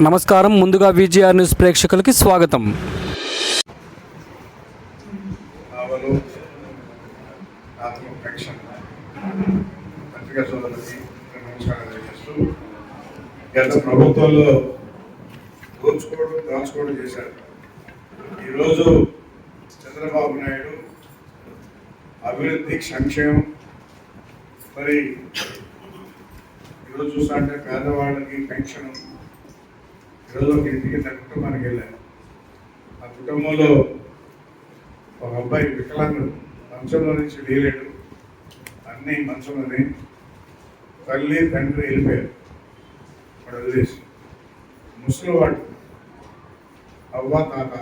నమస్కారం. ముందుగా VGR news ప్రేక్షకులకి స్వాగతం. గత ప్రభుత్వంలో దోచుకోవడం దాచుకోవడం చేశారు. ఈరోజు చంద్రబాబు నాయుడు అభివృద్ధి సంక్షేమం మరి ఈరోజు చూస్తుంటే పేదవాళ్ళకి పెన్షన్ ఈరోజు ఒక ఇంటికి తన కుటుంబానికి వెళ్ళాను ఆ కుటుంబంలో ఒక అబ్బాయి వికలాంగుడు మంచంలో నుంచి లేలేడు అన్నీ మంచంలోనే తల్లి తండ్రి వెళ్ళిపోయారు. వాడు వదిలేసి. ముసలివాడు అవ్వ తాత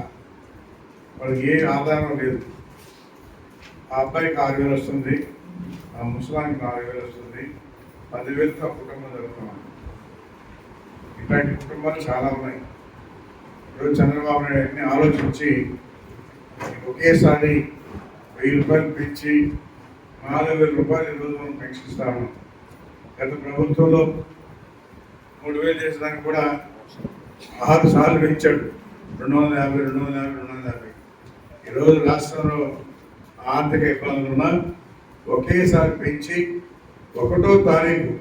వాడికి ఏ ఆధారం లేదు. ఆ అబ్బాయికి ఆరు వేలు వస్తుంది ఆ ముసలానికి నాలుగు వేలు వస్తుంది. పదివేలతో ఆ కుటుంబం జరుగుతున్నాం ఇట్లాంటి కుటుంబాలు చాలా ఉన్నాయి. ఈరోజు చంద్రబాబు నాయుడు అన్ని ఆలోచించి ఒకేసారి వెయ్యి రూపాయలు పెంచి నాలుగు వేల రూపాయలు ఈరోజు మనం పెంచిస్తాము గత ప్రభుత్వంలో మూడు వేలు చేసేదానికి కూడా ఆరు సార్లు పెంచాడు. రెండు వందల యాభై రెండు వందల యాభై రెండు వందల యాభై. ఈరోజు రాష్ట్రంలో ఆర్థిక ఇబ్బందులు ఉన్నా ఒకేసారి పెంచి ఒకటో తారీఖు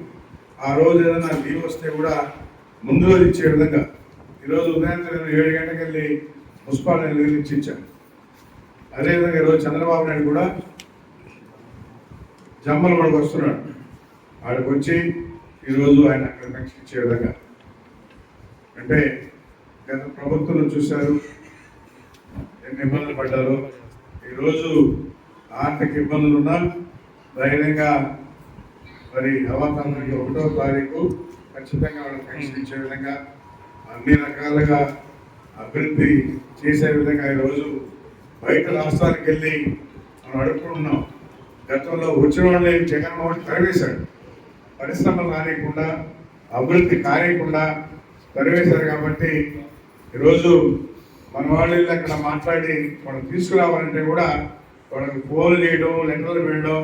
ఆ రోజు ఏదైనా లీవ్ వస్తే కూడా ముందు రోజు ఇచ్చే విధంగా ఈరోజు ఉదయం ఏడు గంటలకు వెళ్ళి మున్సిపాలిటీ నీళ్ళు ఇచ్చాను అదేవిధంగా ఈరోజు చంద్రబాబు నాయుడు కూడా జమ్మల వాడికి వస్తున్నాడు. ఆడికి వచ్చి ఈరోజు ఆయన అక్కడ ఇచ్చే విధంగా. అంటే గత ప్రభుత్వంలో చూశారు ఎన్ని ఇబ్బందులు పడ్డారు. ఈరోజు ఆర్థిక ఇబ్బందులు ఉన్నా ధైర్యంగా మరి అవతారానికి ఒకటో తారీఖు ఖచ్చితంగా వాళ్ళకి పెన్షన్ ఇచ్చే విధంగా అన్ని రకాలుగా అభివృద్ధి చేసే విధంగా ఈరోజు బయట రాష్ట్రానికి వెళ్ళి మనం అడుగుతున్నాం గతంలో వచ్చిన వాళ్ళని జగన్మోహన్ తరివేశాడు. పరిశ్రమలు రానియకుండా అభివృద్ధి కానియకుండా తరివేశారు కాబట్టి ఈరోజు మన వాళ్ళు అక్కడ మాట్లాడి మనం తీసుకురావాలంటే కూడా వాళ్ళకి ఫోన్లు చేయడం లెటర్లు వేయడం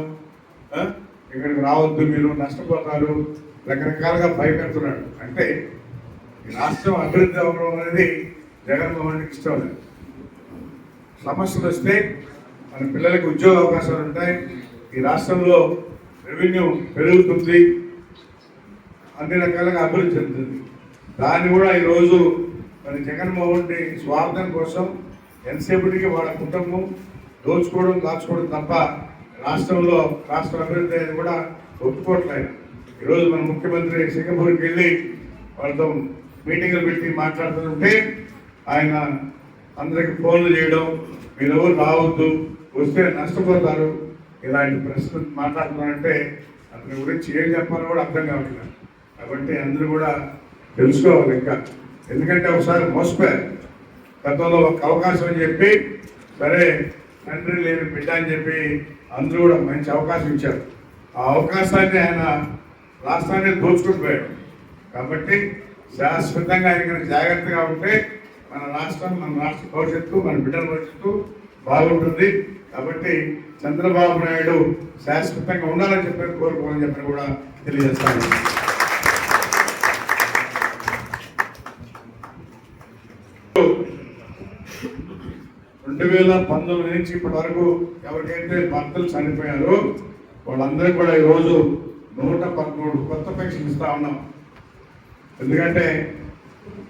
ఇక్కడికి రావద్దు మీరు నష్టపోతారు. రకరకాలుగా భయపెడుతున్నాడు. అంటే ఈ రాష్ట్రం అభివృద్ధి అవ్వడం అనేది జగన్మోహన్ రెడ్డికి ఇష్టం లేదు. సమస్యలు వస్తే మన పిల్లలకు ఉద్యోగ అవకాశాలు ఉంటాయి. ఈ రాష్ట్రంలో రెవెన్యూ పెరుగుతుంది. అన్ని రకాలుగా అభివృద్ధి చెందుతుంది. దాన్ని కూడా ఈరోజు మరి జగన్మోహన్ రెడ్డి స్వార్థం కోసం ఎంతసేపటికి వాళ్ళ కుటుంబం దోచుకోవడం దాచుకోవడం తప్ప రాష్ట్రంలో రాష్ట్ర అభివృద్ధి అనేది కూడా ఒప్పుకోవట్లేదు. ఈరోజు మన ముఖ్యమంత్రి సింగపూర్కి వెళ్ళి వాళ్ళతో మీటింగులు పెట్టి మాట్లాడుతుంటే ఆయన అందరికి ఫోన్లు చేయడం మీరు ఎవరు రావద్దు వస్తే నష్టపోతారు ఇలాంటి ప్రశ్న మాట్లాడుతున్నారంటే అతని గురించి ఏం చెప్పాలో కూడా అర్థం కావట్లేదు. కాబట్టి అందరూ కూడా తెలుసుకోవాలి ఇంకా. ఎందుకంటే ఒకసారి మోసపోయారు. గతంలో ఒక అవకాశం అని చెప్పి సరే తండ్రి లేని బిడ్డ అని చెప్పి అందరూ కూడా మంచి అవకాశం ఇచ్చారు. ఆ అవకాశాన్ని ఆయన రాష్ట్రాన్ని దోచుకుని పోయాడు. కాబట్టి శాశ్వతంగా ఆయన జాగ్రత్తగా ఉంటే మన రాష్ట్రం మన రాష్ట్ర భవిష్యత్తు మన బిడ్డల భవిష్యత్తు బాగుంటుంది. కాబట్టి చంద్రబాబు నాయుడు శాశ్వతంగా ఉండాలని చెప్పి కోరుకోవాలని చెప్పి కూడా తెలియజేస్తాను. రెండు వేల పంతొమ్మిది నుంచి ఇప్పటి వరకు ఎవరికైతే భర్తలు చనిపోయారో వాళ్ళందరూ కూడా ఈరోజు నూట పదమూడు కొత్త పెన్షన్ ఇస్తా ఉన్నాం. ఎందుకంటే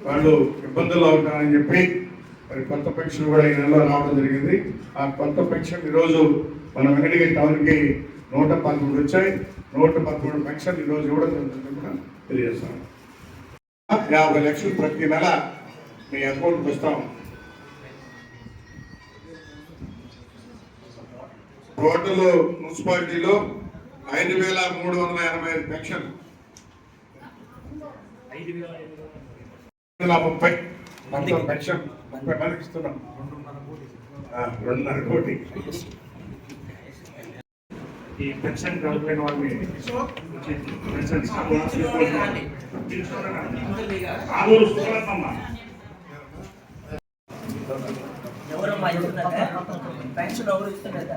వాళ్ళు ఇబ్బందుల్లో ఉంటారని చెప్పి మరి కొత్త పెన్షన్ కూడా ఈ నెలలో రావడం జరిగింది. ఆ కొత్త పెన్షన్ ఈరోజు మన వెంకటగిరి టౌన్కి నూట పదమూడు వచ్చాయి. నూట పదమూడు పెన్షన్ ఈరోజు ఇవ్వడం జరుగుతుంది కూడా తెలియజేస్తాను యాభై లక్షలు ప్రతి నెల మీ అకౌంట్కి వస్తాం. రోడ్డులో మున్సిపాలిటీలో ఐదు వేల మూడు వందల ఎనభై ఐదు పెన్షన్. వేల ముప్పై పెన్షన్. ముప్పై మందికి. ఇస్తున్నాం. ఆ, రెండున్నర కోటి. ఈ పెన్షన్ కలిపిన వాళ్ళని పెన్షన్ ఆలూరు సుబ్బలమ్మ ఎవరమ్మా ఇస్తున్నదా పెన్షన్ ఎవరు ఇస్తున్నదా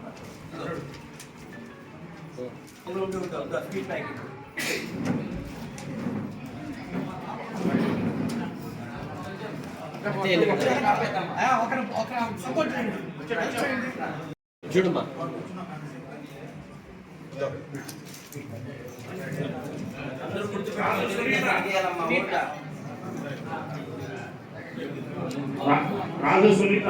కొనుగోలు ఆగమ్మా స్పీడ్ బ్యాక్ చూడమ్మా అందరూ గుర్తుపెట్టుకోవాలి రాజు సునీత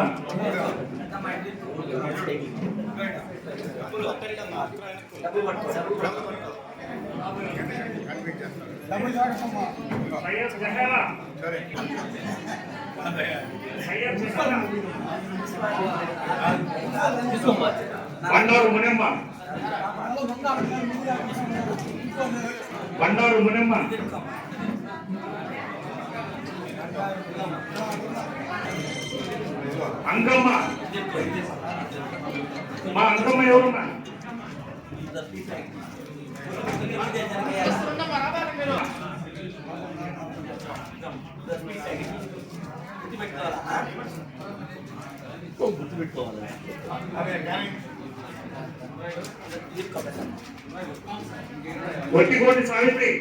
బండారు మునెమ్మ బండారు మునెమ్మ Thank you. అంకమ్మ మా అంకమ్మ ఎవరున్నా? గుర్తుపెట్టుకోవాలి ఒట్టికోటి సావిత్రి.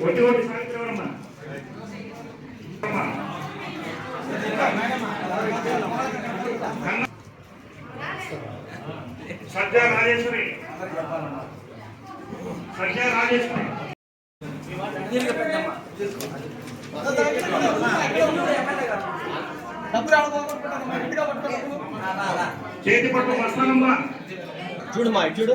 ఒట్టికోటి సావిత్రి ఎవరమ్మా? సజ్జా రాజేశ్వరి సజ్జా రాజేశ్వరి చేతి పట్టు వస్తానమ్మా చూడమ్మా చూడు.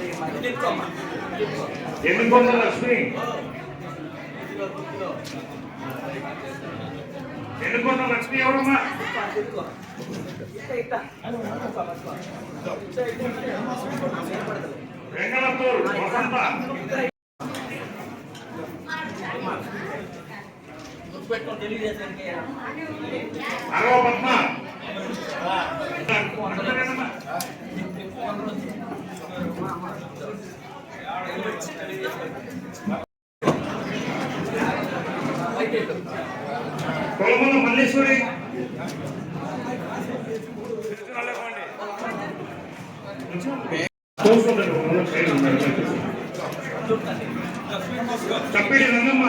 సుజాతమ్మ ఎన్నుకొండ లక్ష్మి? ఎన్నుకొండ లక్ష్మి? ఎవరమ్మా? వెంగళపూర్ వసంత. అరవ పద్మ కొలమల మల్లేశ్వరి. రంగమ్మ.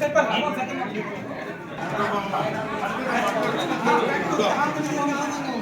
చెప్పండి.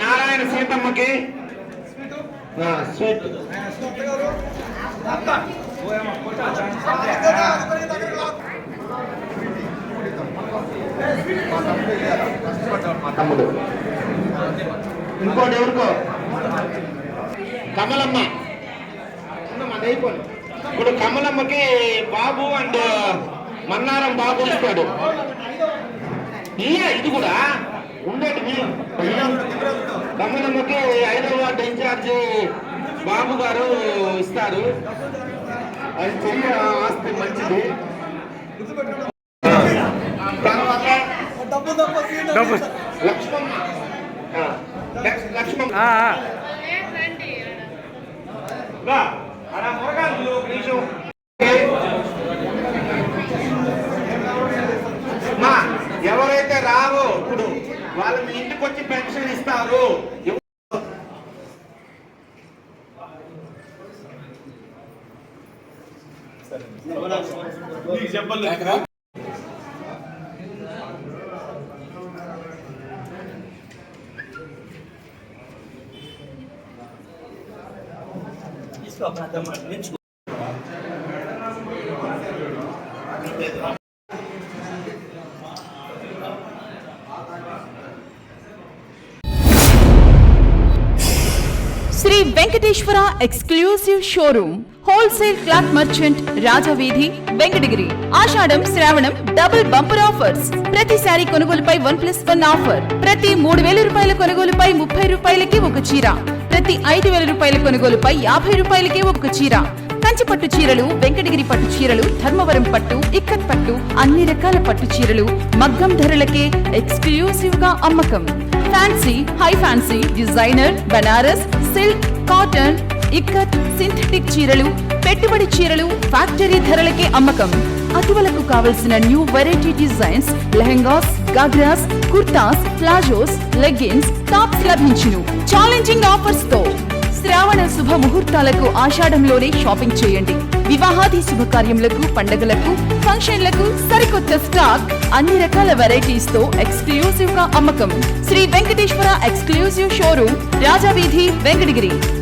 నారాయణ సీతమ్మకి ఆ, స్వీట్ తమ్ముడు ఇంకోటి ఎవరికో? కమలమ్మ. ఇప్పుడు కమలమ్మకి బాబు అండ్ మన్నారం బాబు ఇస్తాడు ఇది కూడా? ఉండేటివి కమలమ్మకి ఐదవ వార్డు ఇన్ఛార్జి బాబు గారు ఇస్తారు. అది చెయ్యి ఆస్తి మంచిది. లక్ష్మమ్మ. ఆ, లక్ష్- లక్ష్మమ్మ. రా, ఆడ మురగాళ్ళు ఒక నిమిషం. మా ఎవరైతే రావో ఇప్పుడు వాళ్ళు మీ ఇంటికి వచ్చి పెన్షన్ ఇస్తారు. ఎవ- తీసుకో పెద్దమ్మ Shri Venkateswara exclusive showroom wholesale cloth merchant Rajaveedhi Venkatagiri. ఆషాఢం శ్రావణం డబుల్ బంపర్ ఆఫర్స్. ప్రతి శారీ కొనుగోలుపై వన్ ప్లస్ వన్ ఆఫర్. ప్రతి మూడు వేల రూపాయల కొనుగోలుపై ముప్పై రూపాయలకి ఒక చీర. ప్రతి ఐదు వేల రూపాయల కొనుగోలుపై యాభై రూపాయలకే ఒక చీర. కంచి పట్టు చీరలు వెంకటగిరి పట్టు చీరలు ధర్మవరం పట్టు ఇక్కత్ పట్టు అన్ని రకాల పట్టు చీరలు మగ్గం ధరలకే ఎక్స్క్లూసివ్గా అమ్మకం. Fancy high fancy designer Banaras silk cotton ikat synthetic చీరలు పెట్టుబడి చీరలు ఫ్యాక్టరీ ధరలకే అమ్మకం. అటువలకు కావలసిన new variety designs lehengas ghagras kurtas palazzos leggings tops లభించును. ఛాలెంజింగ్ ఆఫర్స్తో శ్రావణ శుభ ముహూర్తాలకు ఆషాఢంలోనే షాపింగ్ చేయండి. వివాహాది శుభకార్యములకు పండగలకు ఫంక్షన్లకు సరికొత్త స్టాక్ అన్ని రకాల వెరైటీస్తో ఎక్స్క్లూజివ్గా అమ్మకం. Shri Venkateswara exclusive showroom Rajaveedhi Venkatagiri.